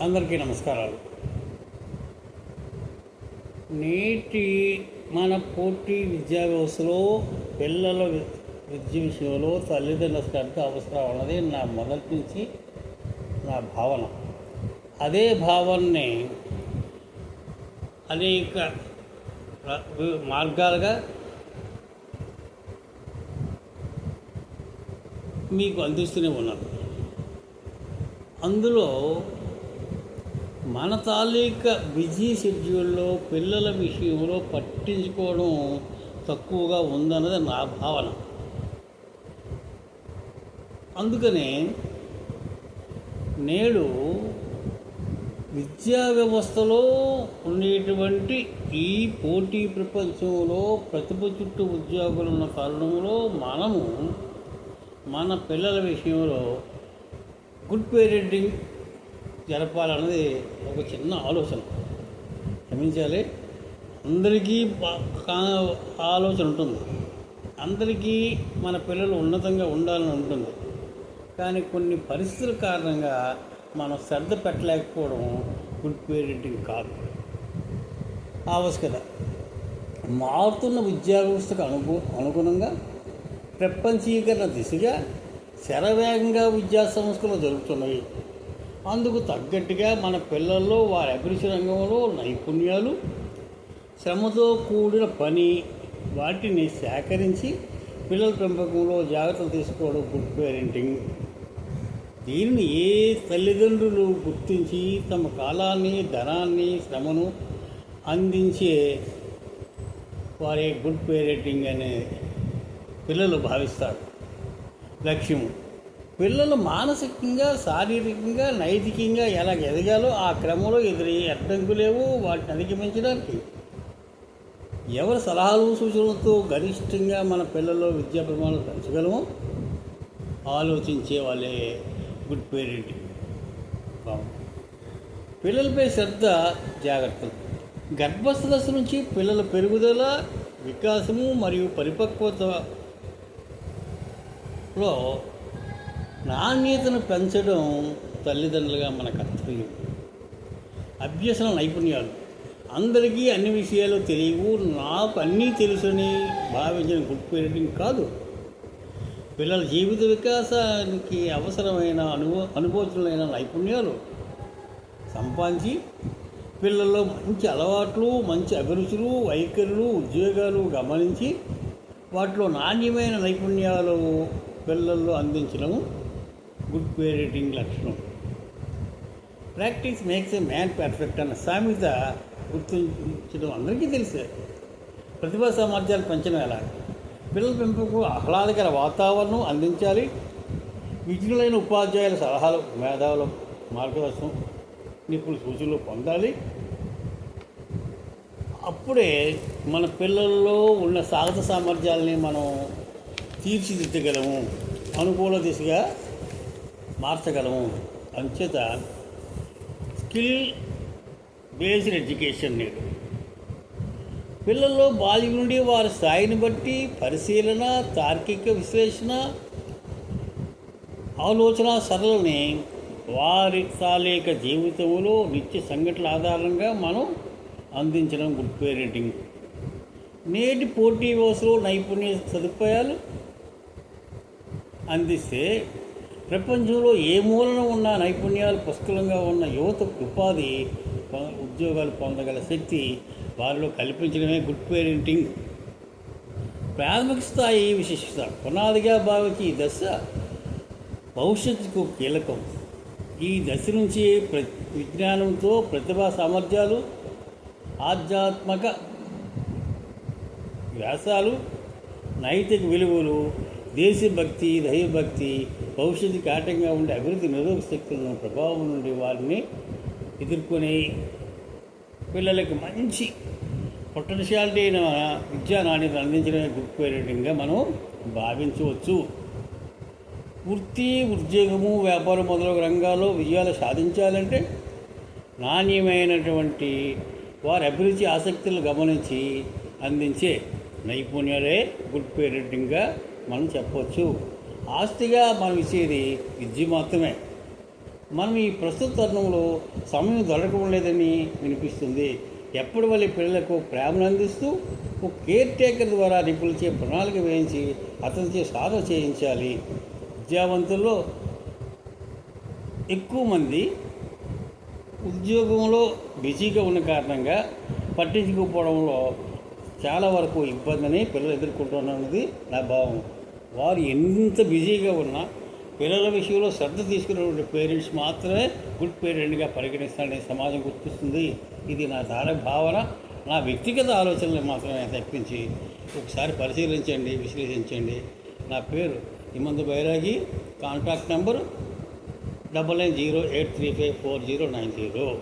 అందరికీ నమస్కారాలు. నేటి మన పోటీ విద్యా వ్యవస్థలో పిల్లల వి- విద్య విషయంలో తల్లిదండ్రుల శ్రద్ధ అవసరం అన్నది నా మొదటి నుంచి నా భావన. అదే భావనని అనేక మార్గాలుగా మీకు అందిస్తూనే ఉన్నాను. అందులో మన తాలూకా బిజీ షెడ్యూల్లో పిల్లల విషయంలో పట్టించుకోవడం తక్కువగా ఉందన్నది నా భావన. అందుకనే నేడు విద్యా వ్యవస్థలో ఉండేటువంటి ఈ పోటీ ప్రపంచంలో ప్రతిభ చుట్టూ ఉద్యోగులు ఉన్న కారణంలో మనము మన పిల్లల విషయంలో గుడ్ పేరెంటింగ్ జరపాలన్నది ఒక చిన్న ఆలోచన. క్షమించాలి అందరికీ ఆలోచన ఉంటుంది. అందరికీ మన పిల్లలు ఉన్నతంగా ఉండాలని ఉంటుంది. కానీ కొన్ని పరిస్థితుల కారణంగా మనం శ్రద్ధ పెట్టలేకపోవడం గుడ్ పేరెంటింగ్ కాదు. ఆవశ్యకత. మారుతున్న విద్యా వ్యవస్థకు అనుగు అనుగుణంగా ప్రపంచీకరణ దిశగా శరవేగంగా విద్యా సంస్థలు జరుగుతున్నాయి. అందుకు తగ్గట్టుగా మన పిల్లల్లో వారి అభిరుచి రంగంలో నైపుణ్యాలు శ్రమతో కూడిన పని వాటిని సేకరించి పిల్లల పెంపకంలో జాగ్రత్తలు తీసుకోవడం గుడ్ పేరెంటింగ్. దీనిని ఏ తల్లిదండ్రులు గుర్తించి తమ కాలాన్ని ధనాన్ని శ్రమను అందించే వారి గుడ్ పేరెంటింగ్ అనే పిల్లలు భావిస్తారు. లక్ష్యం పిల్లలు మానసికంగా శారీరకంగా నైతికంగా ఎలా ఎదగాలో ఆ క్రమంలో ఎదురయ్యే అడ్డంకులేవో వాటిని అధిగమించడానికి. ఎవరి సలహాలు సూచనలతో గరిష్టంగా మన పిల్లల్లో విద్యా ప్రమాణాలు పెంచగలమో ఆలోచించే వాళ్ళే గుడ్ పేరెంటింగ్ బాగుంది. పిల్లలపై శ్రద్ధ జాగ్రత్తలు. గర్భస్థ దశ నుంచి పిల్లల పెరుగుదల వికాసము మరియు పరిపక్వతలో నాణ్యతను పెంచడం తల్లిదండ్రులుగా మన కర్తవ్యం. అభ్యసన నైపుణ్యాలు. అందరికీ అన్ని విషయాలు తెలియవు. నాకు అన్నీ తెలుసని భావించిన గుడ్ పేరెంటింగ్ కాదు. పిల్లల జీవిత వికాసానికి అవసరమైన అనుభవ అనుభూతులైన నైపుణ్యాలు. సంపాదించి పిల్లల్లో మంచి అలవాట్లు మంచి అభిరుచులు వైఖరులు ఉద్యోగాలు గమనించి వాటిలో నాణ్యమైన నైపుణ్యాలు పిల్లల్లో అందించడం గుడ్ పేరెంటింగ్ లక్షణం. Practice makes a man perfect అన్న సామెత గుర్తించడం అందరికీ తెలుసు. ప్రతిభా సామర్థ్యాలు పెంచడం ఎలా? పిల్లల పెంపుకు ఆహ్లాదకర వాతావరణం అందించాలి. విజ్ఞులైన ఉపాధ్యాయుల సలహాలు మేధావుల మార్గదర్శనం నిపుణుల సూచనలు పొందాలి. అప్పుడే మన పిల్లల్లో ఉన్న సాహస సామర్థ్యాలని మనం తీర్చిదిద్దగలము. అనుకూల దిశగా మార్చగలము. అంచేత స్కిల్ బేస్డ్ ఎడ్యుకేషన్ నేడు. పిల్లల్లో బాల్యం నుండి వారి స్థాయిని బట్టి పరిశీలన తార్కిక విశ్లేషణ ఆలోచన సరళని వారి తాలేక జీవితంలో నిత్య సంఘటనల ఆధారంగా మనం అందించడం గుడ్ పేరెంటింగ్. నేటి పోటీ వ్యవస్థలో నైపుణ్య సదుపాయాలు అందిస్తే ప్రపంచంలో ఏ మూలన ఉన్న నైపుణ్యాలు పుష్కలంగా ఉన్న యువతకు ఉపాధి ఉద్యోగాలు పొందగల శక్తి వారిలో కల్పించడమే గుడ్ పేరెంటింగ్. ప్రాథమిక స్థాయి విశిష్టత పునాదిగా భావించి ఈ దశ భవిష్యత్తుకు కీలకం. ఈ దశ నుంచి ప్ర విజ్ఞానంతో ప్రతిభా సామర్థ్యాలు ఆధ్యాత్మక వ్యాసాలు నైతిక విలువలు దేశభక్తి దైవభక్తి భవిష్యత్తుకి ఆటంగా ఉండే అభివృద్ధి నిరోధక శక్తులను ప్రభావం నుండి వారిని ఎదుర్కొని పిల్లలకు మంచి పొటెన్షియాలిటీ అయిన విద్యా నాణ్యత అందించడమే గుడ్ మనం భావించవచ్చు. వృత్తి ఉద్యోగము వ్యాపారం మొదలగు రంగాల్లో విజయాలు సాధించాలంటే నాణ్యమైనటువంటి వారి అభిరుచి ఆసక్తులు గమనించి అందించే నైపుణ్యాలే గుడ్ పేరెంటింగ్గా మనం చెప్పవచ్చు. ఆస్తిగా మనం ఇచ్చేది విద్య మాత్రమే. మనం ఈ ప్రస్తుత తరుణంలో సమయం దొరకడం లేదని వినిపిస్తుంది. ఎప్పటి వల్ల పిల్లలకు ప్రేమను అందిస్తూ ఒక కేర్ టేకర్ ద్వారా నిపుణులచే ప్రణాళిక వేయించి అతనిచే సాధన చేయించాలి. విద్యావంతుల్లో ఎక్కువ మంది ఉద్యోగంలో బిజీగా ఉన్న కారణంగా పట్టించుకోకపోవడంలో చాలా వరకు ఇబ్బందిని పిల్లలు ఎదుర్కొంటున్నది నా భావం వారు ఎంత బిజీగా ఉన్నా పిల్లల విషయంలో శ్రద్ధ తీసుకున్నటువంటి పేరెంట్స్ మాత్రమే గుడ్ పేరెంట్గా పరిగణిస్తారని సమాజం గుర్తిస్తుంది. ఇది నా ధార భావన. నా వ్యక్తిగత ఆలోచనలు మాత్రమే తప్పించి ఒకసారి పరిశీలించండి విశ్లేషించండి. నా పేరు Imandu Bairagi. Contact number double nine zero eight three five four zero nine zero.